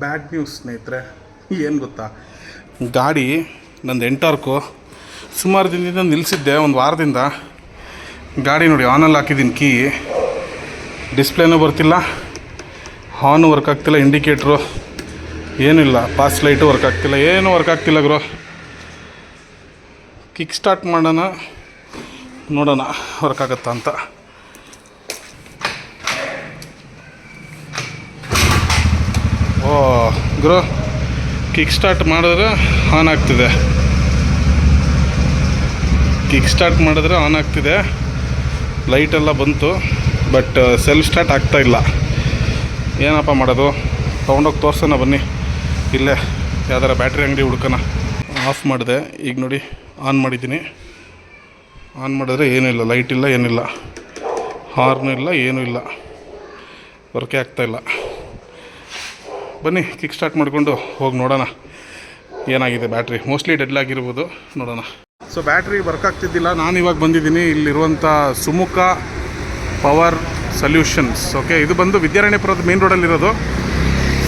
Bad news ಸ್ನೇಹಿತರೆ, ಏನು ಗೊತ್ತಾ? ಗಾಡಿ ನಂದು ಎಂಟಾರ್ಕು, ಸುಮಾರು ದಿನದಿಂದ ನಿಲ್ಲಿಸಿದ್ದೆ ಒಂದು ವಾರದಿಂದ. ಗಾಡಿ ನೋಡಿ ಆನಲ್ಲಿ ಹಾಕಿದ್ದೀನಿ ಕೀ. ಡಿಸ್ಪ್ಲೇನೂ ಬರ್ತಿಲ್ಲ ಹಾರ್ನು ವರ್ಕ್ ಆಗ್ತಿಲ್ಲ ಇಂಡಿಕೇಟ್ರು ಏನಿಲ್ಲ ಪಾಸ್ ಲೈಟು ವರ್ಕ್ ಆಗ್ತಿಲ್ಲ, ಏನೂ ವರ್ಕ್ ಆಗ್ತಿಲ್ಲ ಗುರು. ಕಿಕ್ ಸ್ಟಾರ್ಟ್ ಮಾಡೋಣ, ನೋಡೋಣ ವರ್ಕ್ ಆಗುತ್ತಾ ಅಂತ. ಓ, ಗುರು ಕಿಕ್ ಸ್ಟಾರ್ಟ್ ಮಾಡಿದ್ರೆ ಆನ್ ಆಗ್ತಿದೆ. ಕಿಕ್ ಸ್ಟಾರ್ಟ್ ಮಾಡಿದ್ರೆ ಆನ್ ಆಗ್ತಿದೆ. ಲೈಟೆಲ್ಲ ಬಂತು ಬಟ್ ಸೆಲ್ಫ್ ಸ್ಟಾರ್ಟ್ ಆಗ್ತಾ ಇಲ್ಲ. ಏನಪ್ಪ ಮಾಡೋದು? ತೊಗೊಂಡೋಗಿ ತೋರ್ಸೋಣ ಬನ್ನಿ. ಇಲ್ಲೇ, ಯಾವ್ದಾರ ಬ್ಯಾಟ್ರಿ ಅಂಗಡಿ ಹುಡ್ಕೋಣ. ಆಫ್ ಮಾಡಿದೆ. ಈಗ ನೋಡಿ ಆನ್ ಮಾಡಿದ್ದೀನಿ. ಆನ್ ಮಾಡಿದ್ರೆ ಏನೂ ಇಲ್ಲ. ಲೈಟ್ ಇಲ್ಲ ಏನಿಲ್ಲ ಹಾರ್ನು ಇಲ್ಲ, ಏನೂ ಇಲ್ಲ. ವರ್ಕೇ ಆಗ್ತಾಯಿಲ್ಲ ಬನ್ನಿ ಕಿಕ್ ಸ್ಟಾರ್ಟ್ ಮಾಡಿಕೊಂಡು ಹೋಗಿ ನೋಡೋಣ. ಏನಾಗಿದೆ ಬ್ಯಾಟ್ರಿ ಮೋಸ್ಟ್ಲಿ ಡೆಡ್ ಆಗಿರ್ಬೋದು ನೋಡೋಣ. ಸೊ ಬ್ಯಾಟ್ರಿ ವರ್ಕ್ ಆಗ್ತಿದ್ದಿಲ್ಲ. ನಾನು ಇವಾಗ ಬಂದಿದ್ದೀನಿ. ಇಲ್ಲಿರುವಂಥ ಸುಮುಖ ಪವರ್ ಸೊಲ್ಯೂಷನ್ಸ್ ಓಕೆ ಇದು ಬಂದು ವಿದ್ಯಾರಣ್ಯಪುರದ ಮೇನ್ ರೋಡಲ್ಲಿರೋದು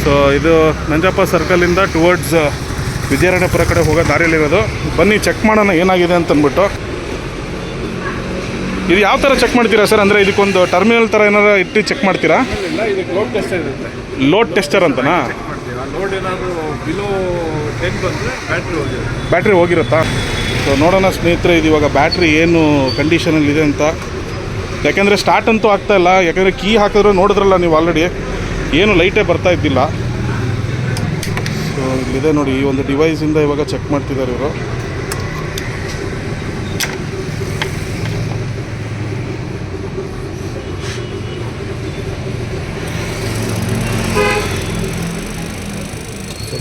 ಸೊ ಇದು ನಂಜಪ್ಪ ಸರ್ಕಲಿಂದ ಟುವರ್ಡ್ಸ್ ವಿದ್ಯಾರಣ್ಯಪುರ ಕಡೆ ಹೋಗೋ ದಾರಿಯಲ್ಲಿರೋದು. ಬನ್ನಿ ಚೆಕ್ ಮಾಡೋಣ ಏನಾಗಿದೆ ಅಂತ ಅಂದ್ಬಿಟ್ಟು ಇದು ಯಾವ ಥರ ಚೆಕ್ ಮಾಡ್ತೀರಾ ಸರ್? ಅಂದರೆ ಇದಕ್ಕೊಂದು ಟರ್ಮಿನಲ್ ಥರ ಏನಾರು ಇಟ್ಟು ಚೆಕ್ ಮಾಡ್ತೀರಾ? ಲೋಡ್ ಟೆಸ್ಟರ್ ಲೋಡ್ ಟೆಸ್ಟರ್ ಅಂತನಾ? ಲೋಡ್ ಏನಾದರೂ ಬ್ಯಾಟ್ರಿ ಹೋಗಿರುತ್ತೆ? ಸೊ ನೋಡೋಣ ಸ್ನೇಹಿತರೆ, ಇದು ಇವಾಗ ಬ್ಯಾಟ್ರಿ ಏನು ಕಂಡೀಷನಲ್ಲಿದೆ ಅಂತ. ಯಾಕೆಂದರೆ ಸ್ಟಾರ್ಟ್ ಅಂತೂ ಆಗ್ತಾ ಇಲ್ಲ. ಯಾಕೆಂದರೆ ಕೀ ಹಾಕಿದ್ರೆ ನೋಡಿದ್ರಲ್ಲ ನೀವು ಆಲ್ರೆಡಿ ಏನು ಲೈಟೇ ಬರ್ತಾ ಇದ್ದಿಲ್ಲ. ಸೊ ಇಲ್ಲಿದೆ ನೋಡಿ, ಈ ಒಂದು ಡಿವೈಸಿಂದ ಇವಾಗ ಚೆಕ್ ಮಾಡ್ತಿದ್ದಾರೆ ಇವರು.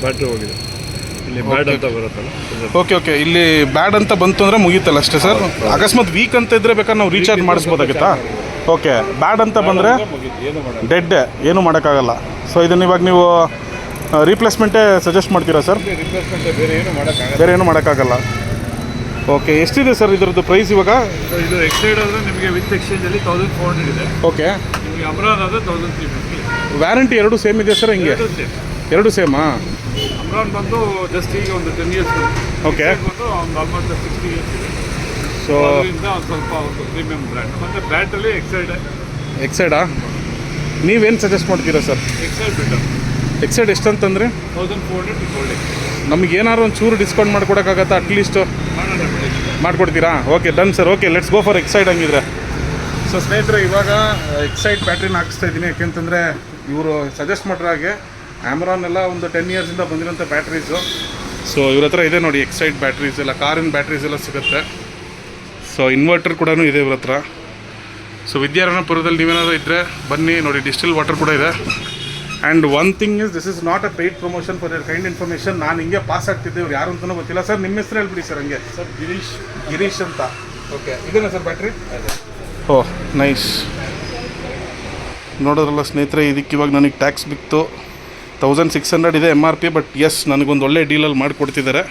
ಬ್ಯಾಟ್ರಿ ಹೋಗಿದೆ. ಇಲ್ಲಿ ಬ್ಯಾಡ್ ಅಂತ ಬರುತ್ತಲ್ಲ? ಓಕೆ ಓಕೆ ಇಲ್ಲಿ ಬ್ಯಾಡ್ ಅಂತ ಬಂತು ಅಂದರೆ ಮುಗಿತಲ್ಲ ಅಷ್ಟೇ ಸರ್? ಅಕಸ್ಮಾತ್ ವೀಕ್ ಅಂತ ಇದ್ದರೆ ಬೇಕಾದ್ರೆ ನಾವು ರೀಚಾರ್ಜ್ ಮಾಡಿಸ್ಬೋದಾಗಿತ್ತಾ? ಓಕೆ ಬ್ಯಾಡ್ ಅಂತ ಬಂದರೆ ಡೆಡ್ ಏನು ಮಾಡೋಕ್ಕಾಗಲ್ಲ. ಸೊ ಇದನ್ನು ಇವಾಗ ನೀವು ರೀಪ್ಲೇಸ್ಮೆಂಟೇ ಸಜೆಸ್ಟ್ ಮಾಡ್ತೀರಾ ಸರ್? ಬೇರೆ ಏನು ಮಾಡೋಕ್ಕಾಗಲ್ಲ. ಓಕೆ ಎಷ್ಟಿದೆ ಸರ್ ಇದರದ್ದು ಪ್ರೈಸ್ ಇವಾಗ? ಇದು ಎಕ್ಸೈಡ್ ಆದರೆ ನಿಮಗೆ ವಿತ್ ಎಕ್ಸ್ಚೇಂಜಲ್ಲಿ ತೌಸಂಡ್ ಫೋರ್ ಹಂಡ್ರೆಡ್ ಇದೆ. ಓಕೆ ನಿಮಗೆ ಅಮ್ರಾನ್ ಆದರೆ ತೌಸಂಡ್ ತ್ರೀ ಫಿಫ್ಟಿ ವ್ಯಾರಂಟಿ ಎರಡು ಸೇಮ್ ಇದೆ ಸರ್ ಹಿಂಗೆ? ಎರಡು ಸೇಮಾ ಅಮ್ರಾನ್ ಬಂದು ಜಸ್ಟ್ ಈಗ ಒಂದು ಟೆನ್ ಇಯರ್ಸ್ ಓಕೆ ಬಂದು ಒಂದು ಆಲ್ಮೋಸ್ಟ್ ಸಿಕ್ಸ್ಟಿ ಇಯರ್ಸ್ ಇದೆ. ಸೊ ಅದರಿಂದ ಒಂದು ಸ್ವಲ್ಪ ಒಂದು ಪ್ರೀಮಿಯಂ ಬ್ರ್ಯಾಂಡ್ ಮತ್ತು ಬ್ರ್ಯಾಂಡಲ್ಲಿ ಎಕ್ಸೈಡ್ ಎಕ್ಸೈಡಾ ನೀವೇನು ಸಜೆಸ್ಟ್ ಮಾಡ್ತೀರಾ ಸರ್ ಎಕ್ಸೈಡ್ ಬೆಟರ್ ಎಕ್ಸೈಡ್ ಎಷ್ಟಂತಂದರೆ? ತೌಸಂಡ್ ಫೋರ್ ಹಂಡ್ರೆಡ್ ಗೋಲ್ಡ್ ನಮ್ಗೆ ಏನಾದ್ರು ಒಂದು ಚೂರು ಡಿಸ್ಕೌಂಟ್ ಮಾಡ್ಕೊಡೋಕ್ಕಾಗತ್ತಾ ಅಟ್ಲೀಸ್ಟು ಮಾಡಿಕೊಡ್ತೀರಾ ಮಾಡ್ಕೊಡ್ತೀರಾ? Okay done sir okay let's go for Exide ಹಂಗಿದ್ರೆ. ಸೊ ಸ್ನೇಹಿತರೆ ಇವಾಗ ಎಕ್ಸೈಡ್ ಬ್ಯಾಟ್ರಿನ ಹಾಕಿಸ್ತಾ ಇದ್ದೀನಿ. ಯಾಕೆಂತಂದರೆ ಇವರು ಸಜೆಸ್ಟ್ ಮಾಡಿರೋ ಹಾಗೆ ಆಮ್ರಾನ್ ಎಲ್ಲ ಒಂದು ಟೆನ್ ಇಯರ್ಸಿಂದ ಬಂದಿರೋಂಥ ಬ್ಯಾಟ್ರೀಸು ಸೊ ಇವ್ರ ಹತ್ರ ಇದೆ ನೋಡಿ ಎಕ್ಸೈಡ್ ಬ್ಯಾಟ್ರೀಸ್ ಎಲ್ಲ ಕಾರಿನ ಬ್ಯಾಟ್ರೀಸ್ ಎಲ್ಲ ಸಿಗುತ್ತೆ. ಸೊ ಇನ್ವರ್ಟರ್ ಕೂಡ ಇದೆ ಇವ್ರ ಹತ್ರ. ಸೊ ವಿದ್ಯಾರಣಪುರದಲ್ಲಿ ನೀವೇನಾದ್ರು ಇದ್ದರೆ ಬನ್ನಿ ನೋಡಿ ಡಿಸ್ಟಿಲ್ ವಾಟರ್ ಕೂಡ ಇದೆ. And one thing is this is not a paid promotion for your kind information ನಾನು ಹಿಂಗೆ ಪಾಸ್ ಆಗ್ತಿದ್ದೆ ಇವ್ರು ಯಾರು ಅಂತಲೂ ಗೊತ್ತಿಲ್ಲ. ಸರ್ ನಿಮ್ಮ ಹೆಸರು ಹೇಳ್ಬಿಡಿ ಸರ್ ಹಂಗೆ. ಸರ್ ಗಿರೀಶ್. ಗಿರೀಶ್ ಅಂತ. ಓಕೆ ಇದೇನಾ ಸರ್ ಬ್ಯಾಟ್ರಿ ಓಹ್ ನೈಸ್ ನೋಡೋದ್ರಲ್ಲ ಸ್ನೇಹಿತರೆ ಇದಕ್ಕೆ ಇವಾಗ ನನಗೆ ಟ್ಯಾಕ್ಸ್ ಬಿತ್ತು. ತೌಸಂಡ್ ಸಿಕ್ಸ್ ಹಂಡ್ರೆಡ್ ಇದೆ M R P but S ನನಗೊಂದು ಒಳ್ಳೆ ಡೀಲಲ್ಲಿ ಮಾಡಿಕೊಡ್ತಿದ್ದಾರೆ.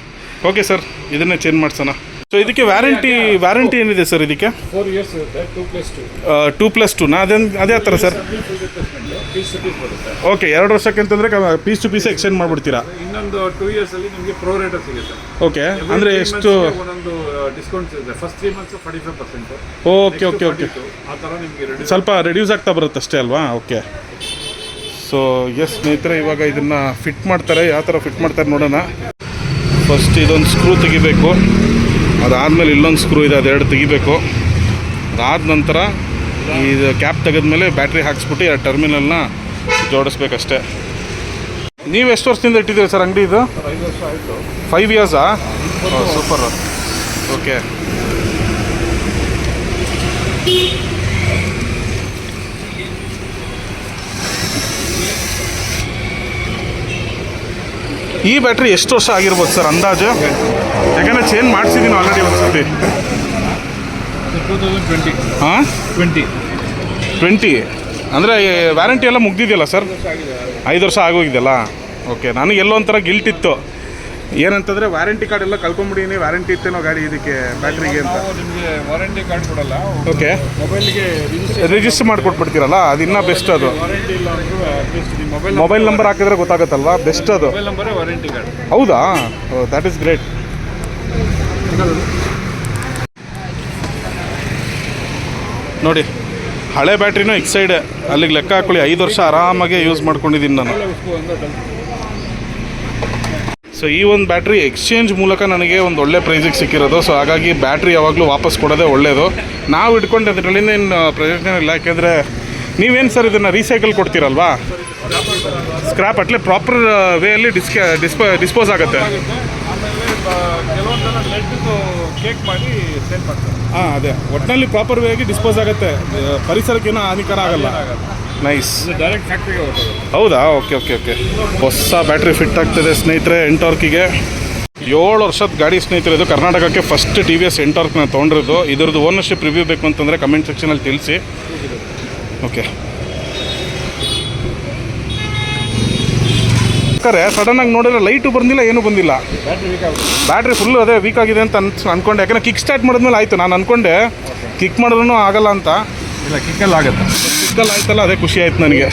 ಓಕೆ ಸರ್ ಇದನ್ನೇ ಚೇಂಜ್ ಮಾಡ್ಸೋಣ. ಸೊ ಇದಕ್ಕೆ ವ್ಯಾರಂಟಿ ವ್ಯಾರಂಟಿ ಏನಿದೆ ಸರ್ ಇದಕ್ಕೆ? ಫೋರ್ ಇಯರ್ಸ್ ಇರುತ್ತೆ ಟೂ ಪ್ಲಸ್ ಟು ಟೂ ನಾ? ಟೂನಾ ಅದೇ ಅದೇ ಥರ ಸರ್ ಓಕೆ ಎರಡು ವರ್ಷಕ್ಕೆ ಅಂತಂದರೆ ಪೀಸ್ ಟು ಪೀಸ್ ಎಕ್ಸ್ಚೇಂಜ್ ಮಾಡಿಬಿಡ್ತೀರಾ? ಇನ್ನೊಂದು ಟೂ ಇಯರ್ಸಲ್ಲಿ ನಿಮಗೆ ಪ್ರೋ ರೇಟ್ ಸಿಗುತ್ತೆ. ಓಕೆ ಅಂದರೆ ಎಷ್ಟು? ಒಂದೊಂದು ಡಿಸ್ಕೌಂಟ್ಸ್ ಇದೆ first three months forty five percent okay okay okay ಆ ಥರ ನಿಮಗೆ ಸ್ವಲ್ಪ ರೆಡ್ಯೂಸ್ ಆಗ್ತಾ ಬರುತ್ತೆ ಅಷ್ಟೇ ಅಲ್ವಾ? ಓಕೆ ಸೊ ಎಸ್ ಸ್ನೇಹಿತರೆ, ಇವಾಗ ಇದನ್ನು ಫಿಟ್ ಮಾಡ್ತಾರೆ. ಯಾವ ಥರ ಫಿಟ್ ಮಾಡ್ತಾರೆ ನೋಡೋಣ. ಫಸ್ಟ್ ಇದೊಂದು ಸ್ಕ್ರೂ ತೆಗಿಬೇಕು. ಅದಾದಮೇಲೆ ಇಲ್ಲೊಂದು ಸ್ಕ್ರೂ ಇದೆ, ಅದೆರಡು ತೆಗಿಬೇಕು. ಅದಾದ ನಂತರ ಇದು ಕ್ಯಾಪ್ ತೆಗೆದ್ಮೇಲೆ ಬ್ಯಾಟ್ರಿ ಹಾಕ್ಸ್ಬಿಟ್ಟು ಆ ಟರ್ಮಿನಲ್ನ ಜೋಡಿಸ್ಬೇಕಷ್ಟೇ. ನೀವು ಎಷ್ಟು ವರ್ಷದಿಂದ ಇಟ್ಟಿದ್ದೀರಿ ಸರ್ ಅಂಗಡಿ ಇದು? ಫೈವ್ ಇಯರ್ಸಾ ಸೂಪರ್ ಓಕೆ ಈ ಬ್ಯಾಟ್ರಿ ಎಷ್ಟು ವರ್ಷ ಆಗಿರ್ಬೋದು ಸರ್ ಅಂದಾಜು? ಯಾಕಂದರೆ ಚೇಂಜ್ ಮಾಡಿಸಿದ್ದೀನಿ ಆಲ್ರೆಡಿ ಒಂದು ಸರ್ತಿ ಟ್ವೆಂಟಿ ಹಾಂ? ಟ್ವೆಂಟಿ ಟ್ವೆಂಟಿ ಅಂದರೆ ವ್ಯಾರಂಟಿ ಎಲ್ಲ ಮುಗ್ದಿದೆಯಲ್ಲ ಸರ್? ಐದು ವರ್ಷ ಆಗೋಗಿದೆಯಲ್ಲ? ಓಕೆ ನನಗೆ ಎಲ್ಲೋ ಒಂಥರ ಗಿಲ್ಟ್ ಇತ್ತು. ಏನಂತಂದ್ರೆ ವಾರಂಟಿ ಕಾರ್ಡ್ ಎಲ್ಲ ಕಳ್ಕೊಂಬಿಡೀನಿ ವಾರಂಟಿ ಇತ್ತೇನೋ ಗಾಡಿ ಇದಕ್ಕೆ ಬ್ಯಾಟ್ರಿಗೆ ಅಂತ. ನಾವು ನಿಮಗೆ ವಾರಂಟಿ ಕಾರ್ಡ್ ಕೊಡಲ್ಲ. ಓಕೆ ಮೊಬೈಲ್ಗೆ ರಿಜಿಸ್ಟರ್ ರಿಜಿಸ್ಟರ್ ಮಾಡಿಕೊಟ್ಬಿಡ್ತೀರಲ್ಲ ಅದು ಇನ್ನೂ ಬೆಸ್ಟ್ ಅದು. ವಾರಂಟಿ ಇಲ್ಲ ಅಂದ್ರೂ ಅಟ್ಲೀಸ್ಟ್ ನಿಮ್ಮ ಮೊಬೈಲ್ ಮೊಬೈಲ್ ನಂಬರ್ ಹಾಕಿದ್ರೆ ಗೊತ್ತಾಗುತ್ತಲ್ವಾ? ಬೆಸ್ಟ್ ಅದು. ಮೊಬೈಲ್ ನಂಬರೇ ವಾರಂಟಿ ಕಾರ್ಡ್ ಹೌದಾ? ದ್ಯಾಟ್ ಇಸ್ ಗ್ರೇಟ್ ನೋಡಿ ಹಳೆ ಬ್ಯಾಟ್ರಿನೂ ಎಕ್ಸೈಡ್ ಅಲ್ಲಿಗೆ ಲೆಕ್ಕ ಹಾಕೊಳ್ಳಿ ಐದು ವರ್ಷ ಆರಾಮಾಗಿ ಯೂಸ್ ಮಾಡ್ಕೊಂಡಿದ್ದೀನಿ ನಾನು. ಸೊ ಈ ಒಂದು ಬ್ಯಾಟ್ರಿ ಎಕ್ಸ್ಚೇಂಜ್ ಮೂಲಕ ನನಗೆ ಒಂದು ಒಳ್ಳೆ ಪ್ರೈಸಿಗೆ ಸಿಕ್ಕಿರೋದು. ಸೊ ಹಾಗಾಗಿ ಬ್ಯಾಟ್ರಿ ಯಾವಾಗಲೂ ವಾಪಸ್ ಕೊಡೋದೇ ಒಳ್ಳೆಯದು ನಾವು ಇಟ್ಕೊಂಡು ಅದರಲ್ಲಿ ಏನು ಪ್ರಯೋಜನ ಇಲ್ಲ. ಯಾಕೆಂದರೆ ನೀವೇನು ಸರ್ ಇದನ್ನು ರೀಸೈಕಲ್ ಕೊಡ್ತೀರಲ್ವಾ? ಸ್ಕ್ರ್ಯಾಪ್ ಅಟ್ಲೆ ಪ್ರಾಪರ್ ವೇಯಲ್ಲಿ ಡಿಸ್ಕೆ ಡಿಸ್ಪ ಡಿಸ್ಪೋಸ್ ಆಗುತ್ತೆ ಕೇಕ್ ಮಾಡಿ ಸೇಲ್ ಮಾಡ್ತಾರೆ ಹಾಂ ಅದೇ. ಒಟ್ಟಿನಲ್ಲಿ ಪ್ರಾಪರ್ ವೇಗೆ ಡಿಸ್ಪೋಸ್ ಆಗುತ್ತೆ. ಪರಿಸರಕ್ಕೇನೋ ಹಾನಿಕರ ಆಗಲ್ಲ. ನೈಸ್ ಡೈರೆಕ್ಟ್ ಫ್ಯಾಕ್ಟ್ರಿಗೆ ಹೌದಾ? ಓಕೆ ಓಕೆ ಓಕೆ ಹೊಸ ಬ್ಯಾಟ್ರಿ ಫಿಟ್ ಆಗ್ತದೆ ಸ್ನೇಹಿತರೆ ಎಂಟೋರ್ಕಿಗೆ ಏಳು ವರ್ಷದ ಗಾಡಿ ಸ್ನೇಹಿತರೆ ಇದು ಕರ್ನಾಟಕಕ್ಕೆ ಫಸ್ಟ್ ಟಿ ವಿ ಎಸ್ ಎಂಟೋರ್ಕ್ನ ನಾನು ತೊಗೊಂಡಿರೋದು. ಇದ್ರದ್ದು ಓನರ್ಶಿಪ್ ರಿವ್ಯೂ ಬೇಕು ಅಂತಂದರೆ ಕಮೆಂಟ್ ಸೆಕ್ಷನಲ್ಲಿ ತಿಳಿಸಿ. ಓಕೆ ಕರೆ ಸಡನ್ನಾಗಿ ನೋಡಿದ್ರೆ ಲೈಟು ಬಂದಿಲ್ಲ ಏನೂ ಬಂದಿಲ್ಲ. ಬ್ಯಾಟ್ರಿ ಫುಲ್ ಅದೇ ವೀಕ್ ಆಗಿದೆ ಅಂತ ಅನ್ಸ್ ಅನ್ಕೊಂಡೆ. ಯಾಕಂದ್ರೆ ಕಿಕ್ ಸ್ಟಾರ್ಟ್ ಮಾಡಿದ್ಮೇಲೆ ಆಯಿತು. ನಾನು ಅನ್ಕೊಂಡೆ ಕಿಕ್ ಮಾಡಿದ್ರೂ ಆಗಲ್ಲ ಅಂತ. ಇಲ್ಲ ಕಿಕ್ಕಲ್ಲಿ ಆಗುತ್ತೆ. ಕಿಕ್ಕಲ್ಲಿ ಆಯ್ತಲ್ಲ ಅದೇ ಖುಷಿ ಆಯ್ತು ನನಗೆ.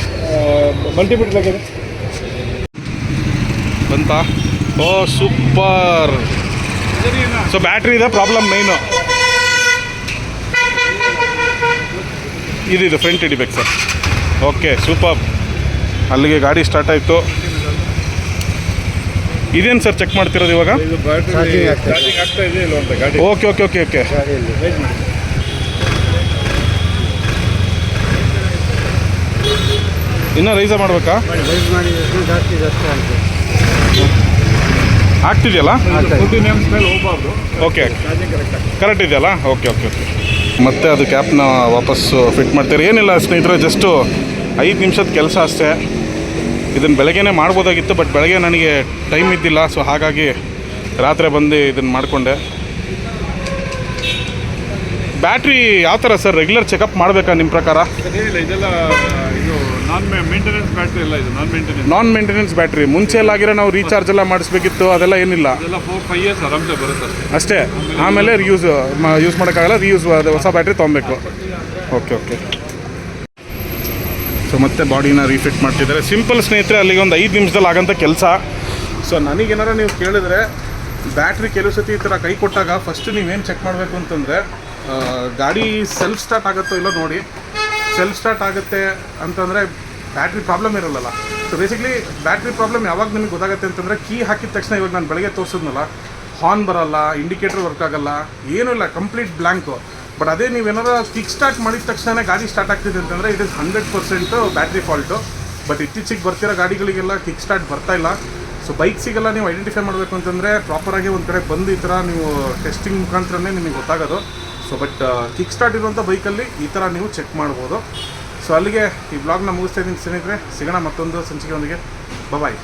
ಮಲ್ಟಿಬಿಟ್ ಆಗಿದೆ ಬಂತ? ಓ ಸೂಪರ್. ಸೊ ಬ್ಯಾಟ್ರಿ ಇದೆ ಪ್ರಾಬ್ಲಮ್ ಮೈನು ಇದು ಇದು ಫ್ರಂಟ್ ಹಿಡಿಬೇಕು ಸರ್ ಓಕೆ ಸೂಪರ್ ಅಲ್ಲಿಗೆ ಗಾಡಿ ಸ್ಟಾರ್ಟ್ ಆಯಿತು. ಇದೇನು ಸರ್ ಚೆಕ್ ಮಾಡ್ತಿರೋದು ಇವಾಗ? ಚಾರ್ಜಿಂಗ್ ಆಗ್ತಾ ಇದೆ. ಅಂತ ಗಾಡಿ? Okay okay okay okay wait ಮಾಡಿ ಇನ್ನೂ ರೈಸ ಮಾಡಬೇಕಾ? ರೈಸ್ ಮಾಡಿದ್ರೆ ಜಾಸ್ತಿ ಜಾಸ್ತಿ ಆಗುತ್ತೆ ಆಗ್ತಿದೆಯಲ್ಲ? ಓಕೆ ಕರೆಕ್ಟ್ ಕರೆಕ್ಟ್ ಇದೆಯಲ್ಲ? ಓಕೆ ಓಕೆ ಓಕೆ ಮತ್ತೆ ಅದು ಕ್ಯಾಪ್ನ ವಾಪಸ್ಸು ಫಿಟ್ ಮಾಡ್ತಾರೆ. ಏನಿಲ್ಲ ಸ್ನೇಹಿತರೆ ಜಸ್ಟು ಐದು ನಿಮಿಷದ ಕೆಲಸ ಅಷ್ಟೇ. ಇದನ್ನು ಬೆಳಗ್ಗೆನೇ ಮಾಡ್ಬೋದಾಗಿತ್ತು ಬಟ್ ಬೆಳಗ್ಗೆ ನನಗೆ ಟೈಮ್ ಇದ್ದಿಲ್ಲ ಸೊ ಹಾಗಾಗಿ ರಾತ್ರಿ ಬಂದು ಇದನ್ನು ಮಾಡಿಕೊಂಡೆ. ಬ್ಯಾಟ್ರಿ ಯಾವ ಥರ ಸರ್? ರೆಗ್ಯುಲರ್ ಚೆಕಪ್ ಮಾಡಬೇಕಾ ನಿಮ್ಮ ಪ್ರಕಾರ? ಇದೆಲ್ಲ ಇದು ನಾನ್ ಮೇಂಟೆನೆನ್ಸ್ ಬ್ಯಾಟ್ರಿ ಮುಂಚೆ ಇದು non maintenance non maintenance battery ಮುಂಚೆ ಎಲ್ಲಾಗಿರೋ ನಾವು ರೀಚಾರ್ಜ್ ಎಲ್ಲ ಮಾಡಿಸ್ಬೇಕಿತ್ತು ಅದೆಲ್ಲ ಏನಿಲ್ಲ. ಅಷ್ಟೇ. ಆಮೇಲೆ ರಿಯೂಸ್ ಯೂಸ್ ಮಾಡೋಕ್ಕಾಗಲ್ಲ ರಿಯೂಸ್ ಅದು ಹೊಸ ಬ್ಯಾಟ್ರಿ ತೊಗೊಬೇಕು. ಓಕೆ ಓಕೆ ಸೊ ಮತ್ತೆ ಬಾಡಿನ ರೀಫಿಟ್ ಮಾಡ್ತಿದ್ದಾರೆ. ಸಿಂಪಲ್ ಸ್ನೇಹಿತರೆ ಅಲ್ಲಿಗೆ ಒಂದು ಐದು ನಿಮಿಷದಲ್ಲಿ ಆಗೋಂಥ ಕೆಲಸ. ಸೊ ನನಗೇನಾರ ನೀವು ಕೇಳಿದ್ರೆ ಬ್ಯಾಟ್ರಿ ಕೆಲವು ಸತಿ ಈ ಥರ ಕೈ ಕೊಟ್ಟಾಗ ಫಸ್ಟ್ ನೀವೇನು ಚೆಕ್ ಮಾಡಬೇಕು ಅಂತಂದರೆ ಗಾಡಿ ಸೆಲ್ಫ್ ಸ್ಟಾರ್ಟ್ ಆಗುತ್ತೋ ಇಲ್ಲೋ ನೋಡಿ ಸೆಲ್ಫ್ ಸ್ಟಾರ್ಟ್ ಆಗುತ್ತೆ ಅಂತಂದರೆ ಬ್ಯಾಟ್ರಿ ಪ್ರಾಬ್ಲಮ್ ಇರಲ್ಲ ಸೊ ಬೇಸಿಕಲಿ ಬ್ಯಾಟ್ರಿ ಪ್ರಾಬ್ಲಮ್ ಯಾವಾಗ ನಿಮಗೆ ಗೊತ್ತಾಗುತ್ತೆ ಅಂತಂದರೆ ಕೀ ಹಾಕಿದ ತಕ್ಷಣ ಇವಾಗ ನಾನು ಬೆಳಗ್ಗೆ ತೋರಿಸಿದ್ನಲ್ಲ ಹಾರ್ನ್ ಬರಲ್ಲ ಇಂಡಿಕೇಟರ್ ವರ್ಕ್ ಆಗಲ್ಲ, ಏನೂ ಇಲ್ಲ ಕಂಪ್ಲೀಟ್ ಬ್ಲ್ಯಾಂಕು ಬಟ್ ಅದೇ ನೀವೇನಾರ ಕಿಕ್ ಸ್ಟಾರ್ಟ್ ಮಾಡಿದ ತಕ್ಷಣ ಗಾಡಿ ಸ್ಟಾರ್ಟ್ ಆಗ್ತಿದೆ ಅಂತಂದರೆ it is hundred percent battery fault but ಇತ್ತೀಚೆಗೆ ಬರ್ತಿರೋ ಗಾಡಿಗಳಿಗೆಲ್ಲ ಕಿಕ್ ಸ್ಟಾರ್ಟ್ ಬರ್ತಾ ಇಲ್ಲ. ಸೊ ಬೈಕ್ಸಿಗೆಲ್ಲ ನೀವು ಐಡೆಂಟಿಫೈ ಮಾಡಬೇಕು ಅಂತಂದರೆ ಪ್ರಾಪರಾಗಿ ಒಂದು ಕಡೆ ಬಂದು ಈ ಥರ ನೀವು ಟೆಸ್ಟಿಂಗ್ ಮುಖಾಂತರನೇ ನಿಮಗೆ ಗೊತ್ತಾಗೋದು. ಸೊ ಬಟ್ ಕಿಕ್ ಸ್ಟಾರ್ಟ್ ಇರುವಂಥ ಬೈಕಲ್ಲಿ ಈ ಥರ ನೀವು ಚೆಕ್ ಮಾಡ್ಬೋದು. ಸೊ ಅಲ್ಲಿಗೆ ಈ ಬ್ಲಾಗ್ನ ಮುಗಿಸ್ತಾ ಇದ್ದೀನಿ ಸ್ನೇಹಿತರೆ. ಸಿಗೋಣ ಮತ್ತೊಂದು ಸಂಚಿಕೆಯೊಂದಿಗೆ. ಬಾಯ್